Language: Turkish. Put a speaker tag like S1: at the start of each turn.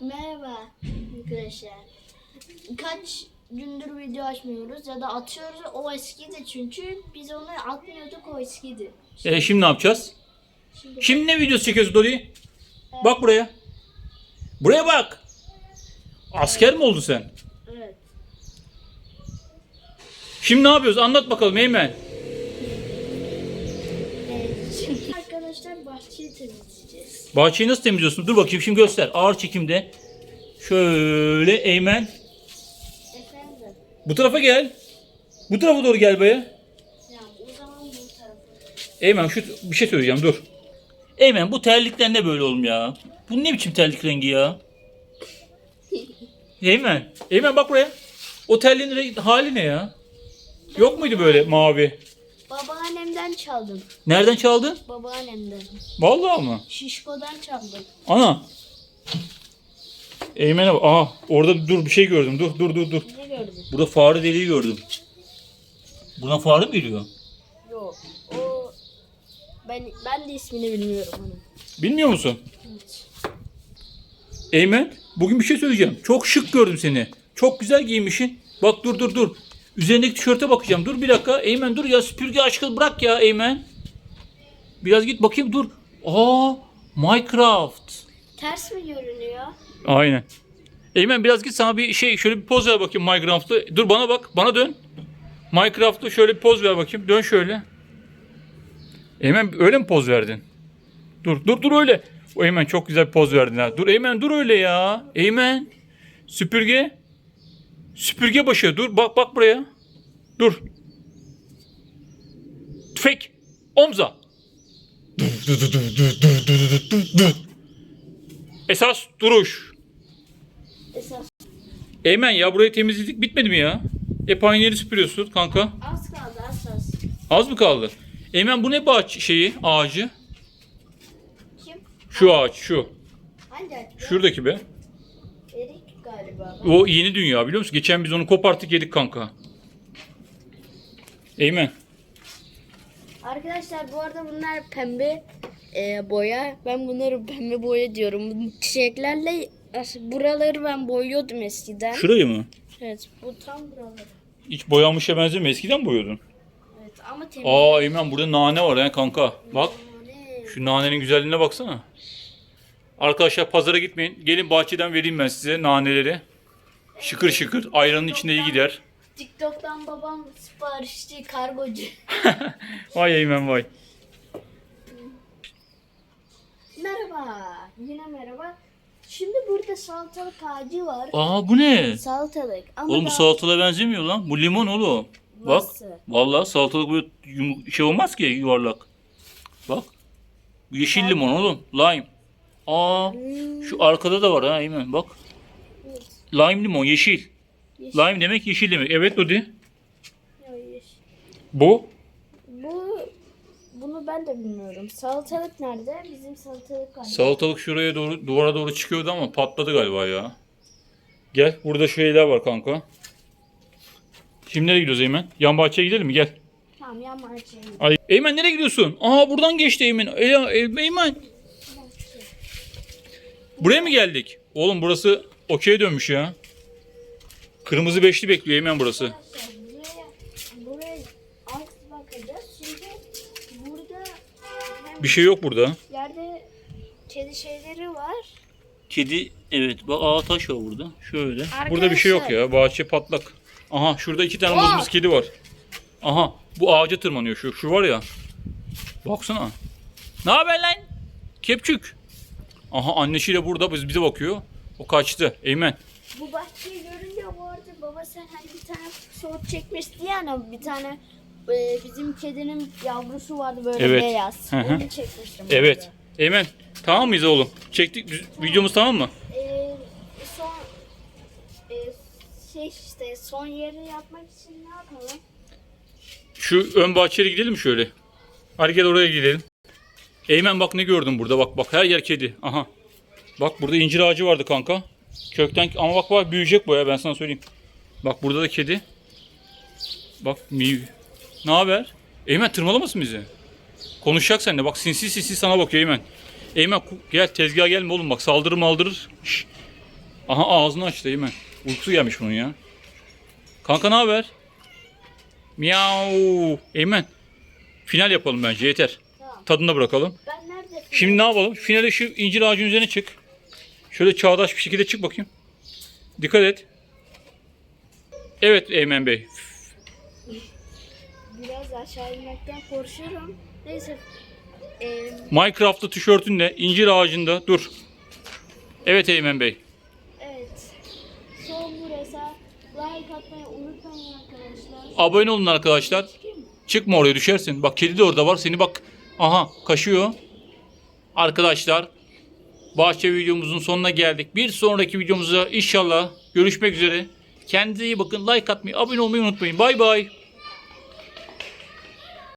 S1: Merhaba arkadaşlar. Kaç gündür video açmıyoruz ya da atıyoruz o eskidi çünkü biz onu atmıyorduk o eskidi.
S2: E, şimdi ne yapacağız?
S1: Şimdi
S2: Şimdi ne videosu çekiyorsun Dori? Bak buraya. Buraya bak. Asker mi oldun sen?
S1: evet.
S2: Şimdi ne yapıyoruz? Anlat bakalım Eymen.
S1: Arkadaşlar bahçeyi temizleyeceğiz.
S2: Bahçeyi nasıl temizliyorsun? Dur bakayım şimdi göster. Ağır çekimde. Şöyle Eymen.
S1: Efendim.
S2: Bu tarafa gel. Bu tarafa doğru gel be.
S1: Ya o zaman bu tarafa.
S2: Eymen şu bir şey söyleyeceğim dur. Eymen bu terlikler ne böyle oğlum ya? Bu ne biçim terlik rengi ya? Eymen. Eymen bak buraya. O terliğin rengi- hali ne ya? Yok muydu böyle mavi?
S1: Babaannemden çaldım.
S2: Nereden çaldın?
S1: Babaannemden.
S2: Vallahi mı?
S1: Şişko'dan çaldım.
S2: Ana. Eymen'e bak. Aha orada dur bir şey gördüm. Dur dur dur dur.
S1: Ne gördün?
S2: Burada fare deliği gördüm. Buna fare mi geliyor?
S1: Yok. O ben ben de ismini bilmiyorum onun.
S2: Bilmiyor musun?
S1: Evet.
S2: Eymen bugün bir şey söyleyeceğim. Çok şık gördüm seni. Çok güzel giymişsin. Bak dur dur dur. Üzerindeki tişörte bakacağım. Dur bir dakika. Eymen dur ya süpürge aşkı bırak ya Eymen. Biraz git bakayım dur. Aa Minecraft.
S1: Ters mi görünüyor?
S2: Aynen. Eymen biraz git sana bir şey şöyle bir poz ver bakayım Minecraft'ta. Dur bana bak. Bana dön. Minecraft'ta şöyle bir poz ver bakayım. Dön şöyle. Eymen öyle mi poz verdin? Dur dur dur öyle. O Eymen çok güzel bir poz verdin ha. Dur Eymen dur öyle ya. Eymen. Süpürge. Süpürge başı. Dur bak bak buraya. Dur. Tüfek. Omza. Esas duruş.
S1: Esas
S2: Eymen ya burayı temizledik bitmedi mi ya? Hep aynı yeri süpürüyorsun kanka.
S1: az kaldı az az.
S2: Az mı kaldı? Eymen bu ne bağ şeyi ağacı?
S1: Kim?
S2: Şu ağaç şu.
S1: Hangi açtı?
S2: Şuradaki be.
S1: Galiba.
S2: O yeni dünya biliyor musun? Geçen biz onu koparttık yedik kanka. Eymen.
S1: Arkadaşlar bu arada bunlar pembe e, boya. Ben bunları pembe boya diyorum. Bu çiçeklerle buraları ben boyuyordum eskiden.
S2: Şurayı mı?
S1: Evet bu tam buraları.
S2: Hiç boyanmışa benzemiyor. Eskiden boyuyordun.
S1: Evet ama temiz.
S2: Aa Eymen burada nane var ya kanka. Bak şu nanenin güzelliğine baksana. Arkadaşlar pazara gitmeyin. Gelin bahçeden vereyim ben size naneleri. Şıkır şıkır. Ayranın içinde iyi gider.
S1: TikTok'tan babam siparişçi kargocu.
S2: Vay Eymen vay.
S1: merhaba. Yine merhaba. Şimdi burada salatalık ağacı var.
S2: Aa bu ne?
S1: Salatalık. Ama
S2: Oğlum bu salatalığa benzemiyor lan. Bu limon oğlum. Bak.
S1: Nasıl?
S2: Vallahi salatalık böyle yum- şey olmaz ki yuvarlak. Bak. Bu Yeşil limon oğlum. Lime. Aa şu arkada da var ha Eymen bak. Lime limon yeşil.
S1: Yeşil.
S2: Lime demek yeşil demek. Evet Dodi. Bu.
S1: Bu bunu ben de bilmiyorum. Salatalık nerede? Bizim salatalık var.
S2: Salatalık şuraya doğru duvara doğru çıkıyordu ama patladı galiba ya. Gel burada şeyler var kanka. Şimdi nereye gidiyoruz Eymen? Yan bahçeye gidelim mi? Gel.
S1: tamam yan bahçeye.
S2: Ay, Eymen nereye gidiyorsun? Aa buradan geçti Eymen. Ey- Ey- Eymen. Buraya mı geldik? Oğlum burası okey dönmüş ya. Kırmızı beşli bekliyor Eymen burası. Bir şey yok burada.
S1: yerde kedi şeyleri var.
S2: Kedi evet bak aa taş var burada. Şöyle. Burada bir şey yok ya. Bahçe patlak. Aha şurada iki tane mız kedi var. Aha bu ağaca tırmanıyor şu. Şu var ya. Baksana. Ne haber lan? Kepçük. Aha annesiyle burada biz bize bakıyor. O kaçtı. Eymen.
S1: Bu bahçeyi görünce bu arada baba sen hani bir tane soğuk çekmişti ya hani bir tane e, bizim kedinin yavrusu vardı böyle
S2: Evet.
S1: beyaz.
S2: Hı hı.
S1: Onu çekmiştim.
S2: Evet. Eymen. Tamam mıyız oğlum? Çektik. düz- Videomuz tamam mı?
S1: Ee, son e, şey işte son yerini yapmak için ne yapalım?
S2: Şu ön bahçeye gidelim mi şöyle? Hadi gel oraya gidelim. Eymen bak ne gördüm burada bak bak her yer kedi. Aha. Bak burada incir ağacı vardı kanka. Kökten ama bak bak büyüyecek bu ya ben sana söyleyeyim. Bak burada da kedi. Bak mi Ne haber? Eymen tırmalamasın bizi. Konuşacak seninle bak sinsi sinsi sana bakıyor Eymen. Eymen gel tezgaha gelme oğlum bak saldırır maldırır. Şş. Aha ağzını açtı Eymen. Uykusu gelmiş bunun ya. Kanka ne haber? Miau. Eymen. Final yapalım bence yeter. Tadına bırakalım.
S1: Ben nerede?
S2: Şimdi ne yapalım? Finale şu incir ağacının üzerine çık. Şöyle çağdaş bir şekilde çık bakayım. Dikkat et. Evet Eymen Bey.
S1: Biraz aşağı inmekten korkuyorum. Neyse. Ee,
S2: Minecraft'lı tişörtünle incir ağacında dur. Evet Eymen Bey.
S1: evet. Son burası. Like atmayı unutmayın arkadaşlar.
S2: Abone olun arkadaşlar. Çıkma oraya düşersin. Bak kedi de orada var. Seni bak. Aha kaşıyor. Arkadaşlar bahçe videomuzun sonuna geldik. Bir sonraki videomuzda inşallah görüşmek üzere. Kendinize iyi bakın. Like atmayı, abone olmayı unutmayın. Bay bay.